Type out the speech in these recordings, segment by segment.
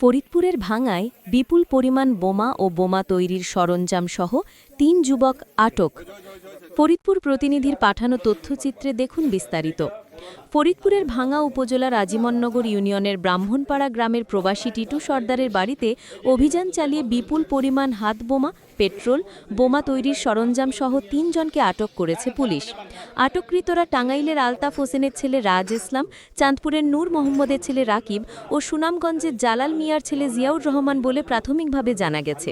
ফরিদপুরের ভাঙায় বিপুল পরিমাণ বোমা ও বোমা তৈরির সরঞ্জাম সহ তিন যুবক আটক। ফরিদপুর প্রতিনিধির পাঠানো তথ্যচিত্রে দেখুন বিস্তারিত। ফরিদপুরের ভাঙা উপজেলার আজিমননগর ইউনিয়নের ব্রাহ্মণপাড়া গ্রামের প্রবাসী টিটু সর্দারের বাড়িতে অভিযান চালিয়ে বিপুল পরিমাণ হাত বোমা পেট্রোল, বোমা তৈরির সরঞ্জাম সহ তিনজনকে আটক করেছে পুলিশ। আটককৃতরা টাঙ্গাইলের আলতাফ হোসেনের ছেলে রাজ ইসলাম, চাঁদপুরের নূর মোহাম্মদের ছেলে রাকিব ও সুনামগঞ্জের জালাল মিয়ার ছেলে জিয়াউর রহমান বলে প্রাথমিকভাবে জানা গেছে।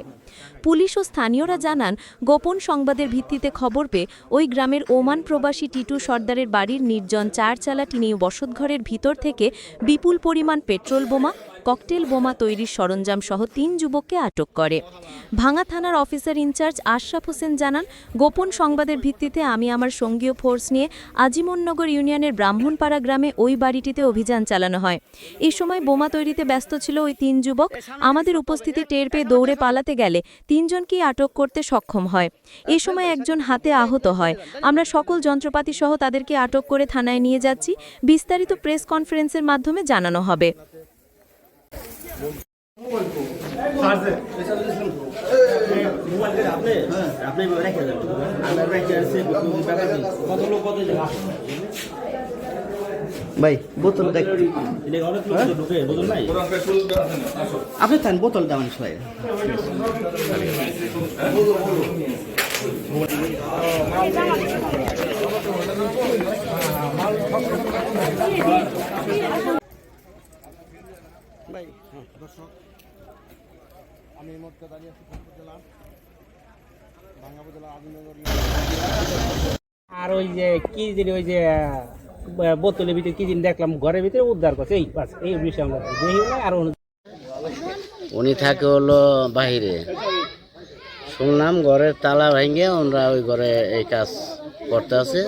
পুলিশ ও স্থানীয়রা জানান, গোপন সংবাদের ভিত্তিতে খবর পেয়ে ওই গ্রামের ওমান প্রবাসী টিটু সর্দারের বাড়ির নির্জন চারচালা টিনি বসতঘরের ভিতর থেকে বিপুল পরিমাণ পেট্রোল বোমা ককটেল বোমা তৈরির সরঞ্জাম সহ তিন যুবককে আটক করে। ভাঙা থানার অফিসার ইনচার্জ আশরাফ হোসেন জানান, গোপন সংবাদের ভিত্তিতে আমি আমার সঙ্গীয় ফোর্স নিয়ে আজিমননগর ইউনিয়নের ব্রাহ্মণপাড়া গ্রামে ওই বাড়িটিতে অভিযান চালানো হয়। এই সময় বোমা তৈরিতে ব্যস্ত ছিল ওই তিন যুবক। আমাদের উপস্থিতি টের পেয়ে দৌড়ে পালাতে গেলে তিনজনকেই আটক করতে সক্ষম হয়। এই সময় একজন হাতে আহত হয়। আমরা সকল যন্ত্রপাতি সহ তাদেরকে আটক করে থানায় নিয়ে যাচ্ছি। বিস্তারিত প্রেস কনফারেন্সের মাধ্যমে জানানো হবে। ভাই বোতল দেখ। আপনি চান বোতল দেওয়ান সবাই। দর্শক আমি এই মুহূর্তে দাঁড়িয়ে আছি ফরিদপুর জেলা ভাঙ্গা উপজেলা আজিমনগর আর ওই যে কি জিনিস ওই যে বোতলের ভিতরে কি জিনিস দেখলাম ঘরের ভিতরে উদ্ধার করছে। এই পাস এই বিষয়ে আমরা দেখি। না আর উনি থাকে হলো বাহিরে শুনলাম ঘরের তালা ভেঙে ওনারা ওই ঘরে এই কাজ করতে আছে।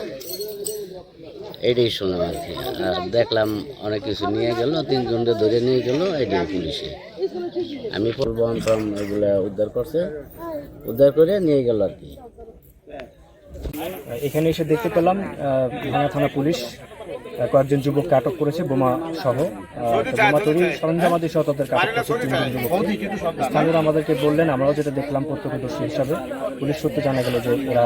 এইটাই শুনলাম আর কি। আর দেখলাম অনেক কিছু নিয়ে গেল, তিনজনকে ধরে নিয়ে গেল এটাই পুলিশে। আমি ফুলবন টম এগুলো উদ্ধার করছে, উদ্ধার করে নিয়ে গেল আর কি। এখানে এসে দেখতে পেলাম থানা পুলিশ। কয়েকজন যুবককে আটক করেছে, বোমা সহ। বোমা তৈরি সরঞ্জামাদি সহ তাদেরকে আটক করেছে তিনজন যুবক। স্থানীয়রা আমাদেরকে বললেন, আমরাও যেটা দেখলাম প্রত্যক্ষদর্শী হিসাবে, পুলিশ সূত্রে জানা গেল যে এরা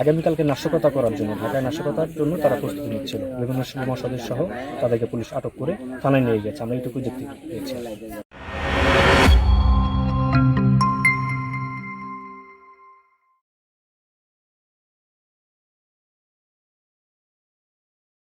আগামীকালকে নাশকতা করার জন্য, ঢাকায় নাশকতার জন্য তারা প্রস্তুতি নিচ্ছিল। বিভিন্ন বোমা সদস্য সহ তাদেরকে পুলিশ আটক করে থানায় নিয়ে গেছে। আমরা এটুকু দেখতে পেয়েছি।